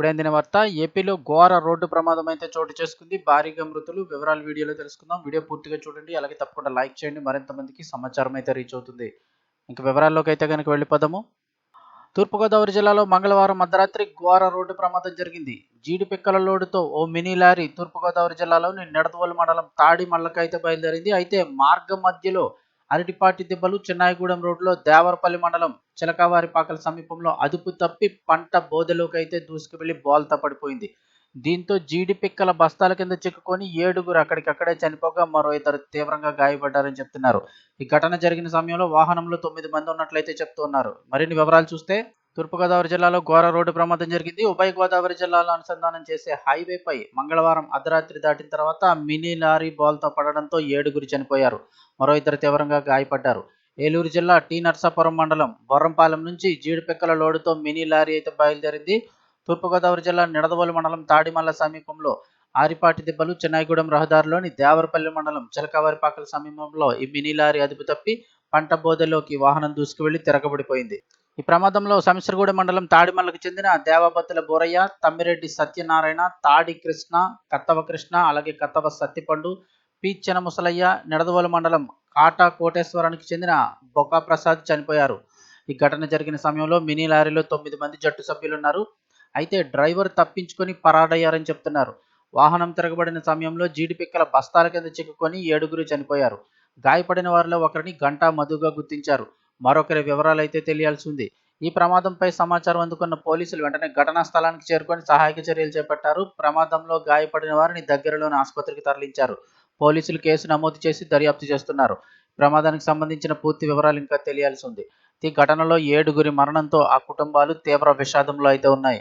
ఇప్పుడే అందిన వార్త ఏపీలో ఘోర రోడ్డు ప్రమాదం అయితే చోటు చేసుకుంది. భారీగా మృతులు. వివరాలు వీడియోలో తెలుసుకుందాం. వీడియో పూర్తిగా చూడండి. అలాగే తప్పకుండా లైక్ చేయండి. మరింత మందికి సమాచారం అయితే రీచ్ అవుతుంది. ఇంక వివరాల్లోకి అయితే కనుక వెళ్ళిపోదాము. తూర్పుగోదావరి జిల్లాలో మంగళవారం అర్ధరాత్రి ఘోర రోడ్డు ప్రమాదం జరిగింది. జీడి పిక్కల లోడుతో ఓ మినీ లారీ తూర్పుగోదావరి జిల్లాలోని నిడదవోలు మండలం తాడి మళ్ళకైతే బయలుదేరింది. అయితే మార్గం మధ్యలో అరటిపాటి దెబ్బలు చెన్నాయిగూడెం రోడ్లో దేవరపల్లి మండలం చిలకవారిపాకల సమీపంలో అదుపు తప్పి పంట బోధలోకి అయితే దూసుకువెళ్ళి బోల్తా పడిపోయింది. దీంతో జీడి పిక్కల బస్తాల కింద చిక్కుకొని ఏడుగురు అక్కడికక్కడే చనిపోగా మరో ఇద్దరు తీవ్రంగా గాయపడ్డారని చెప్తున్నారు. ఈ ఘటన జరిగిన సమయంలో వాహనంలో తొమ్మిది మంది ఉన్నట్లయితే చెప్తున్నారు మరిన్ని వివరాలు చూస్తే తూర్పుగోదావరి జిల్లాలో ఘోర రోడ్డు ప్రమాదం జరిగింది. ఉభయ గోదావరి జిల్లాలో అనుసంధానం చేసే హైవేపై మంగళవారం అర్ధరాత్రి దాటిన తర్వాత మినీ లారీ బాల్తో పడడంతో ఏడుగురు చనిపోయారు. మరో ఇద్దరు తీవ్రంగా గాయపడ్డారు. ఏలూరు జిల్లా టీ నర్సాపురం మండలం బొర్రంపాలెం నుంచి జీడిపిక్కల లోడుతో మినీ లారీ అయితే బయలుదేరింది. తూర్పుగోదావరి జిల్లా నిడదవోలు మండలం తాడిమల్ల సమీపంలో ఆరిపాటి దిబ్బలు చెన్నాయిగూడెం రహదారిలోని దేవరపల్లి మండలం చిలకవారిపాకల సమీపంలో ఈ మినీ లారీ అదుపు తప్పి పంట బోదెలోకి వాహనం దూసుకువెళ్ళి తిరగబడిపోయింది. ఈ ప్రమాదంలో శంసరగూడెం మండలం తాడిమల్లకు చెందిన దేవాపతుల బోరయ్య తమ్మిరెడ్డి సత్యనారాయణ తాడి కృష్ణ కత్తవ కృష్ణ అలాగే కత్తవ సత్తిపండు పీచ్చన ముసలయ్య నిడదవోలు మండలం కాటా కోటేశ్వరానికి చెందిన బొకా ప్రసాద్ చనిపోయారు. ఈ ఘటన జరిగిన సమయంలో మినీ లారీలో తొమ్మిది మంది జట్టు సభ్యులున్నారు. అయితే డ్రైవర్ తప్పించుకొని పరాడయ్యారని చెప్తున్నారు. వాహనం తిరగబడిన సమయంలో జీడిపిక్కల బస్తాల కింద చిక్కుకొని ఏడుగురు చనిపోయారు. గాయపడిన వారిలో ఒకరిని గంటా మధుగా గుర్తించారు. మరొకరి వివరాలు అయితే తెలియాల్సి ఉంది ఈ ప్రమాదంపై సమాచారం అందుకున్న పోలీసులు వెంటనే ఘటనా స్థలానికి చేరుకొని సహాయక చర్యలు చేపట్టారు. ప్రమాదంలో గాయపడిన వారిని దగ్గరలోని ఆసుపత్రికి తరలించారు. పోలీసులు కేసు నమోదు చేసి దర్యాప్తు చేస్తున్నారు. ప్రమాదానికి సంబంధించిన పూర్తి వివరాలు ఇంకా తెలియాల్సి ఉంది. ఈ ఘటనలో ఏడుగురి మరణంతో ఆ కుటుంబాలు తీవ్ర విషాదంలో అయితే ఉన్నాయి.